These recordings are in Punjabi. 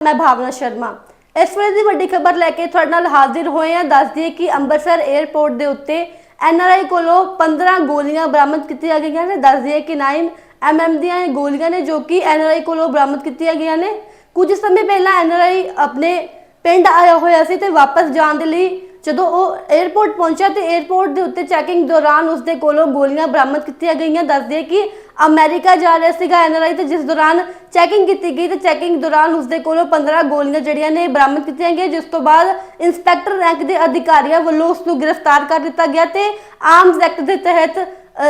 ਮੈਂ ਭਾਵਨਾ ਸ਼ਰਮਾ। ਇਸ ਵੇਲੇ ਦੀ ਵੱਡੀ ਖਬਰ ਲੈ ਕੇ ਤੁਹਾਡੇ ਨਾਲ ਹਾਜ਼ਰ ਹੋਏ ਹਾਂ। ਦੱਸ ਦਈਏ ਕਿ ਅੰਮ੍ਰਿਤਸਰ 에ਅਰਪੋਰਟ ਦੇ ਉੱਤੇ ਐਨਆਰਆਈ ਕੋਲੋਂ 15 ਗੋਲੀਆਂ ਬਰਾਮਦ ਕੀਤੀਆਂ ਗਈਆਂ ਨੇ। ਦੱਸ ਦਈਏ ਕਿ 9 ਐਮਐਮ ਦੀਆਂ ਗੋਲੀਆਂ ਨੇ ਜੋ ਕਿ ਐਨਆਰਆਈ ਕੋਲੋਂ ਬਰਾਮਦ ਕੀਤੀਆਂ ਗਈਆਂ ਨੇ। ਕੁਝ ਸਮੇਂ ਪਹਿਲਾਂ ਐਨਆਰਆਈ ਆਪਣੇ ਪਿੰਡ ਆਇਆ ਹੋਇਆ ਸੀ ਤੇ ਵਾਪਸ ਜਾਣ ਦੇ ਲਈ ਜਦੋਂ ਉਹ 에ਅਰਪੋਰਟ ਪਹੁੰਚਿਆ ਤੇ 에ਅਰਪੋਰਟ ਦੇ ਉੱਤੇ ਚੈਕਿੰਗ ਦੌਰਾਨ ਉਸਦੇ ਕੋਲੋਂ ਗੋਲੀਆਂ ਬਰਾਮਦ ਕੀਤੀਆਂ ਗਈਆਂ। ਦੱਸਦੇ ਕਿ ਅਮਰੀਕਾ ਜਾ ਰਿਹਾ ਸੀਗਾ ਐਨਆਰਆਈ ਤੇ ਜਿਸ ਦੌਰਾਨ ਚੈਕਿੰਗ ਕੀਤੀ ਗਈ ਤੇ ਚੈਕਿੰਗ ਦੌਰਾਨ ਉਸਦੇ ਕੋਲੋਂ 15 ਗੋਲੀਆਂ ਜਿਹੜੀਆਂ ਨੇ ਬਰਾਮਦ ਕੀਤੀਆਂ ਗਈਆਂ, ਜਿਸ ਤੋਂ ਬਾਅਦ ਇੰਸਪੈਕਟਰ ਰੈਂਕ ਦੇ ਅਧਿਕਾਰੀਆਂ ਵੱਲੋਂ ਉਸ ਨੂੰ ਗ੍ਰਿਫਤਾਰ ਕਰ ਦਿੱਤਾ ਗਿਆ ਤੇ ਆਰਮਸ ਐਕਟ ਦੇ ਤਹਿਤ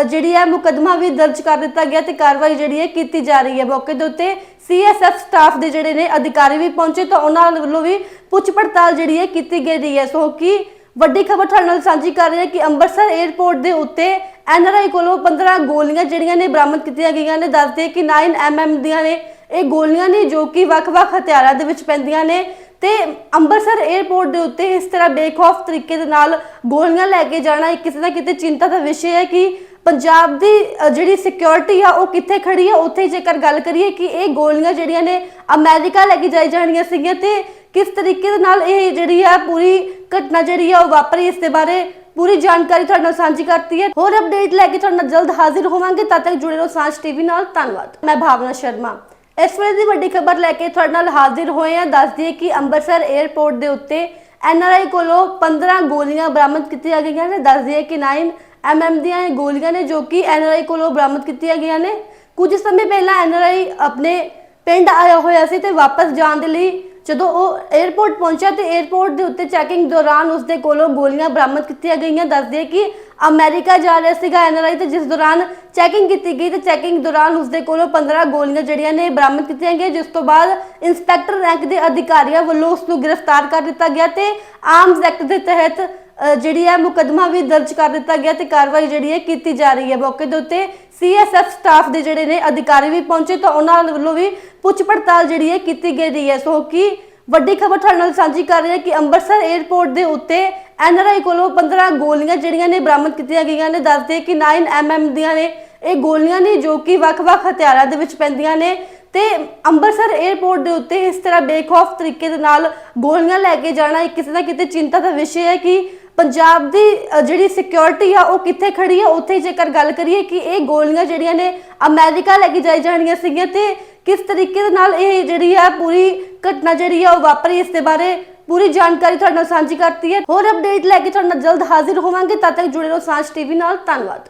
ਜਿਹੜੀ ਹੈ ਮੁਕਦਮਾ ਵੀ ਦਰਜ ਕਰ ਦਿੱਤਾ ਗਿਆ ਤੇ ਕਾਰਵਾਈ ਜਿਹੜੀ ਹੈ ਕੀਤੀ ਜਾ ਰਹੀ ਹੈ। ਮੌਕੇ ਦੇ ਉੱਤੇ ਸੀਐਸਐਫ ਸਟਾਫ ਦੇ ਜਿਹੜੇ ਨੇ ਅਧਿਕਾਰੀ ਵੀ ਪਹੁੰਚੇ ਤਾਂ ਉਹਨਾਂ ਵੱਲੋਂ ਵੀ ਪੁੱਛ ਪੜਤਾਲ ਜਿਹੜੀ ਹੈ ਕੀਤੀ ਗਈ ਹੈ। ਸੋ ਕਿ ਵੱਡੀ ਖਬਰ ਤੁਹਾਡੇ ਨਾਲ ਸਾਂਝੀ ਕਰ ਰਹੀ ਹੈ ਕਿ ਅੰਮ੍ਰਿਤਸਰ 에ਅਰਪੋਰਟ ਦੇ ਉੱਤੇ ਐਨਆਰਆਈ ਕੋਲੋਂ 15 ਗੋਲੀਆਂ ਜਿਹੜੀਆਂ ਨੇ ਬਰਾਮਦ ਕੀਤੀਆਂ ਗਈਆਂ ਨੇ। ਦੱਸਦੇ ਕਿ 9 ਐਮਐਮ ਦੀਆਂ ਨੇ। ਇਹ ਗੋਲੀਆਂ ਨੇ ਜੋ ਕਿ ਵੱਖ-ਵੱਖ ਹਥਿਆਰਾਂ ਦੇ ਵਿੱਚ ਪੈਂਦੀਆਂ ਨੇ ਤੇ ਅੰਮ੍ਰਿਤਸਰ 에ਅਰਪੋਰਟ ਦੇ ਉੱਤੇ ਇਸ ਤਰ੍ਹਾਂ ਬੇਖੌਫ ਤਰੀਕੇ ਦੇ ਨਾਲ ਗੋਲੀਆਂ ਲੈ ਕੇ ਜਾਣਾ ਇੱਕ ਕਿਸੇ ਨਾ ਕਿਤੇ ਚਿੰਤਾ ਦਾ ਵਿਸ਼ੇ ਹੈ ਕਿ ਪੰਜਾਬ ਦੀ ਅ, ਜਿਹੜੀ ਸਿਕਿਉਰਿਟੀ ਆ ਉਹ ਕਿੱਥੇ ਖੜੀ ਆ? ਉੱਥੇ ਹੀ ਜੇਕਰ ਗੱਲ ਕਰੀਏ ਕਿ ਇਹ ਗੋਲੀਆਂ ਜਿਹੜੀਆਂ ਨੇ ਅਮਰੀਕਾ ਲੈ ਕੇ ਜਾਈ ਜਾਣੀਆਂ ਸੀਗੀਆਂ ਤੇ ਕਿਸ ਤਰੀਕੇ ਦੇ ਨਾਲ ਇਹ ਜਿਹੜੀ ਆ ਪੂਰੀ ਘਟਨਾ ਜਿਹੜੀ ਆ ਉਹ ਵਾਪਰੀ ਇਸ ਦੇ ਬਾਰੇ ਪੂਰੀ ਜਾਣਕਾਰੀ ਤੁਹਾਡੇ ਨਾਲ ਸਾਂਝੀ ਕਰਤੀ ਹੈ। ਹੋਰ ਅਪਡੇਟ ਲੈ ਕੇ ਤੁਹਾਡੇ ਨਾਲ ਜਲਦ ਹਾਜ਼ਰ ਹੋਵਾਂਗੇ। ਤਦ ਤੱਕ ਜੁੜੇ ਰਹੋ ਸਾਂਝ ਟੀਵੀ ਨਾਲ। ਧੰਨਵਾਦ। ਮੈਂ ਭਾਵਨਾ ਸ਼ਰਮਾ। ਇਸ ਵੇਲੇ ਦੀ ਵੱਡੀ ਖਬਰ ਲੈ ਕੇ ਤੁਹਾਡੇ ਨਾਲ ਹਾਜ਼ਰ ਹੋਏ ਹਾਂ। ਦੱਸ ਦਈਏ ਕਿ ਅੰਮ੍ਰਿਤਸਰ 에ਅਰਪੋਰਟ ਦੇ ਉੱਤੇ ਐਨਆਰਆਈ ਕੋਲੋਂ 15 ਗੋਲੀਆਂ ਬਰਾਮਦ ਕੀਤੀਆਂ ਗਈਆਂ ਨੇ। ਦੱਸ ਦਈਏ ਕਿ 9 ਐਮਐਮ ਦੀਆਂ ਇਹ ਗੋਲੀਆਂ ਨੇ ਜੋ ਕਿ ਐਨਆਰਆਈ ਕੋਲੋਂ ਬਰਾਮਦ ਕੀਤੀਆਂ ਗਈਆਂ ਨੇ। ਕੁਝ ਸਮੇਂ ਪਹਿਲਾਂ ਐਨਆਰਆਈ ਆਪਣੇ ਪਿੰਡ ਆਇਆ ਹੋਇਆ ਸੀ ਤੇ ਵਾਪਸ ਜਾਣ ਦੇ ਲਈ ਜਦੋਂ ਉਹ 에ਅਰਪੋਰਟ ਪਹੁੰਚਿਆ ਤੇ 에ਅਰਪੋਰਟ ਦੇ ਉੱਤੇ ਚੈਕਿੰਗ ਦੌਰਾਨ ਉਸਦੇ ਕੋਲੋਂ ਗੋਲੀਆਂ ਬਰਾਮਦ ਕੀਤੀਆਂ ਗਈਆਂ। ਦੱਸਦੇ ਕਿ ਅਮਰੀਕਾ ਜਾ ਰਿਹਾ ਸੀਗਾ ਐਨਆਰਆਈ ਤੇ ਜਿਸ ਦੌਰਾਨ ਚੈਕਿੰਗ ਕੀਤੀ ਗਈ ਤੇ ਚੈਕਿੰਗ ਦੌਰਾਨ ਉਸਦੇ ਕੋਲੋਂ 15 ਗੋਲੀਆਂ ਜਿਹੜੀਆਂ ਨੇ ਬਰਾਮਦ ਕੀਤੀਆਂ ਗਈਆਂ, ਜਿਸ ਤੋਂ ਬਾਅਦ ਇੰਸਪੈਕਟਰ ਰੈਂਕ ਦੇ ਅਧਿਕਾਰੀਆਂ ਵੱਲੋਂ ਉਸ ਨੂੰ ਗ੍ਰਿਫਤਾਰ ਕਰ ਦਿੱਤਾ ਗਿਆ ਤੇ ਆਰਮਸ ਐਕਟ ਦੇ ਤਹਿਤ ਜਿਹੜੀ ਹੈ ਮੁਕਦਮਾ ਵੀ ਦਰਜ ਕਰ ਦਿੱਤਾ ਗਿਆ ਤੇ ਕਾਰਵਾਈ ਜਿਹੜੀ ਹੈ ਕੀਤੀ ਜਾ ਰਹੀ ਹੈ। ਮੌਕੇ ਦੇ ਉੱਤੇ ਸੀਐਸਐਫ ਸਟਾਫ ਦੇ ਜਿਹੜੇ ਨੇ ਅਧਿਕਾਰੀ ਵੀ ਪਹੁੰਚੇ ਤਾਂ ਉਹਨਾਂ ਵੱਲੋਂ ਵੀ ਪੁੱਛ ਪੜਤਾਲ ਜਿਹੜੀ ਹੈ ਕੀਤੀ ਗਈ ਹੈ। ਸੋ ਕਿ ਵੱਡੀ ਖਬਰ ਤੁਹਾਡੇ ਨਾਲ ਸਾਂਝੀ ਕਰ ਰਹੀ ਹੈ ਕਿ ਅੰਮ੍ਰਿਤਸਰ 에ਅਰਪੋਰਟ ਦੇ ਉੱਤੇ ਐਨਆਰਆਈ ਕੋਲੋਂ 15 ਗੋਲੀਆਂ ਜਿਹੜੀਆਂ ਨੇ ਬਰਾਮਦ ਕੀਤੀਆਂ ਗਈਆਂ ਨੇ। ਦੱਸਦੇ ਕਿ 9 ਐਮਐਮ ਦੀਆਂ ਨੇ, ਇਹ ਗੋਲੀਆਂ ਨੇ ਜੋ ਕਿ ਵੱਖ-ਵੱਖ ਹਥਿਆਰਾਂ ਦੇ ਵਿੱਚ ਪੈਂਦੀਆਂ ਨੇ ਤੇ ਅੰਮ੍ਰਿਤਸਰ 에ਅਰਪੋਰਟ ਦੇ ਉੱਤੇ ਇਸ ਤਰ੍ਹਾਂ ਬੇਖੌਫ ਤਰੀਕੇ ਦੇ ਨਾਲ ਗੋਲੀਆਂ ਲੈ ਕੇ ਜਾਣਾ ਇੱਕ ਕਿਸੇ ਨਾ ਕਿਤੇ ਚਿੰਤਾ ਦਾ ਵਿਸ਼ੇ ਹੈ ਕਿ ਪੰਜਾਬ ਦੀ ਅ, ਜਿਹੜੀ ਸਿਕਿਉਰਿਟੀ ਆ ਉਹ ਕਿੱਥੇ ਖੜੀ ਆ? ਉੱਥੇ ਹੀ ਜੇਕਰ ਗੱਲ ਕਰੀਏ ਕਿ ਇਹ ਗੋਲੀਆਂ ਜਿਹੜੀਆਂ ਨੇ ਅਮਰੀਕਾ ਲੈ ਕੇ ਜਾਈ ਜਾਣੀਆਂ ਸੀਗੀਆਂ ਤੇ ਕਿਸ ਤਰੀਕੇ ਦੇ ਨਾਲ ਇਹ ਜਿਹੜੀ ਆ ਪੂਰੀ ਘਟਨਾ ਜਿਹੜੀ ਆ ਉਹ ਵਾਪਰੀ ਇਸ ਦੇ ਬਾਰੇ ਪੂਰੀ ਜਾਣਕਾਰੀ ਤੁਹਾਡੇ ਨਾਲ ਸਾਂਝੀ ਕਰਤੀ ਹੈ। ਹੋਰ ਅਪਡੇਟ ਲੈ ਕੇ ਤੁਹਾਡੇ ਨਾਲ ਜਲਦ ਹਾਜ਼ਰ ਹੋਵਾਂਗੇ। ਤਦ ਤੱਕ ਜੁੜੇ ਰਹੋ ਸਾਂਝ ਟੀਵੀ ਨਾਲ। ਧੰਨਵਾਦ।